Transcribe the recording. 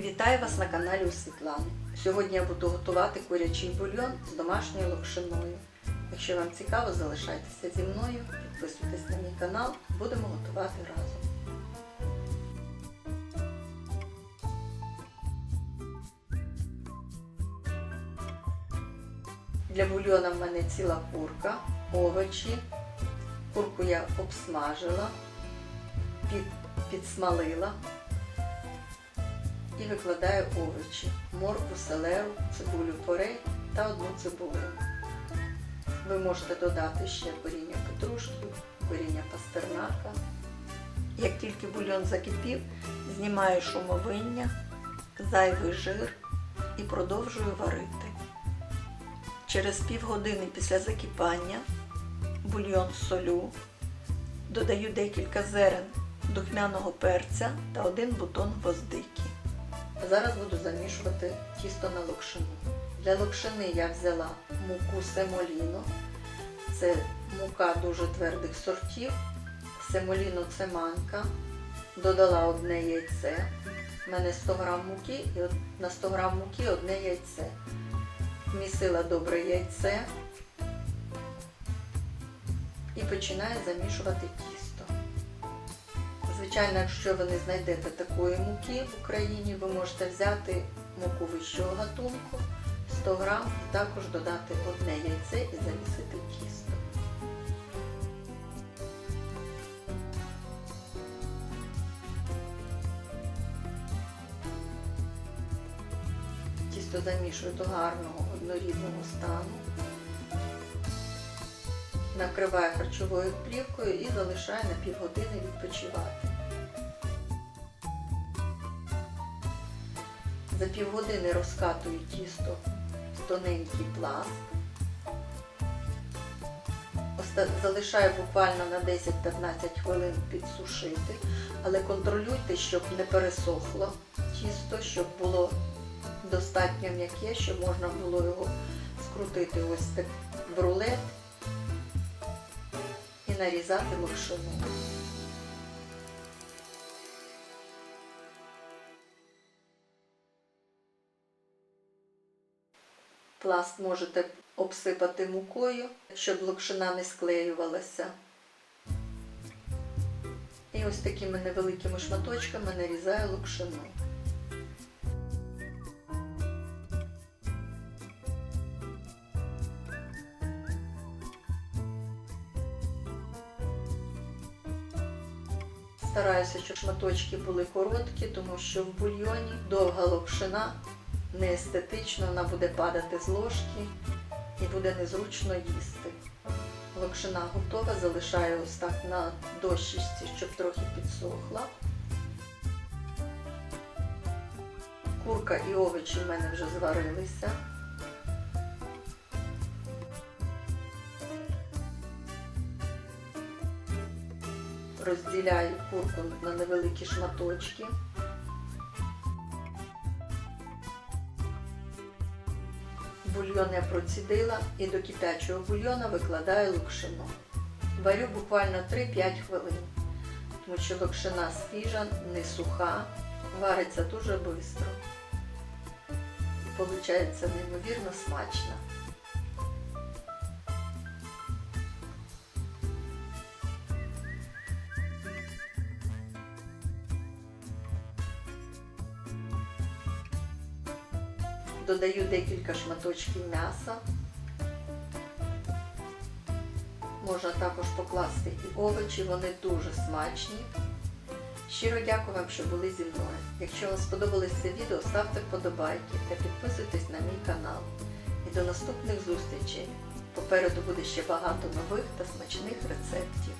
Вітаю вас на каналі у Світлани. Сьогодні я буду готувати курячий бульйон з домашньою локшиною. Якщо вам цікаво, залишайтеся зі мною, підписуйтесь на мій канал, будемо готувати разом. Для бульйона в мене ціла курка, овочі. Курку я обсмажила, під, підсмалила і викладаю овочі, моркву, селеру, цибулю порей та одну цибулину. Ви можете додати ще коріння петрушки, коріння пастернака. Як тільки бульйон закипів, знімаю шумовиння, зайвий жир і продовжую варити. Через півгодини після закипання бульйон солю, додаю декілька зерен духмяного перця та один бутон гвоздики. Зараз буду замішувати тісто на локшину. Для локшини я взяла муку семоліно. Це мука дуже твердих сортів. Семоліно це манка. Додала одне яйце. У мене 100 г муки і на 100 г муки одне яйце. Вмісила добре яйце і починаю замішувати тісто. Звичайно, якщо ви не знайдете такої муки в Україні, ви можете взяти муку вищого гатунку 100 грам, також додати одне яйце і замісити тісто. Тісто замішую до гарного однорідного стану. Накриваю харчовою плівкою і залишаю на півгодини відпочивати. За півгодини розкатую тісто в тоненький пласт. Залишаю буквально на 10-15 хвилин підсушити, але контролюйте, щоб не пересохло тісто, щоб було достатньо м'яке, щоб можна було його скрутити ось так в рулет нарізати локшину. Пласт можете обсипати мукою, щоб локшина не склеювалася. І ось такими невеликими шматочками нарізаю локшину. Стараюся, щоб шматочки були короткі, тому що в бульйоні довга локшина не естетично, вона буде падати з ложки і буде незручно їсти. Локшина готова, залишаю ось так на дощечці, щоб трохи підсохла. Курка і овочі в мене вже зварилися. Розділяю курку на невеликі шматочки. Бульйон я процідила і до кипячого бульйона викладаю локшину. Варю буквально 3-5 хвилин, тому що локшина свіжа, не суха, вариться дуже швидко. Получається неймовірно смачно. Додаю декілька шматочків м'яса. Можна також покласти і овочі, вони дуже смачні. Щиро дякую вам, що були зі мною. Якщо вам сподобалось це відео, ставте вподобайки та підписуйтесь на мій канал. І до наступних зустрічей. Попереду буде ще багато нових та смачних рецептів.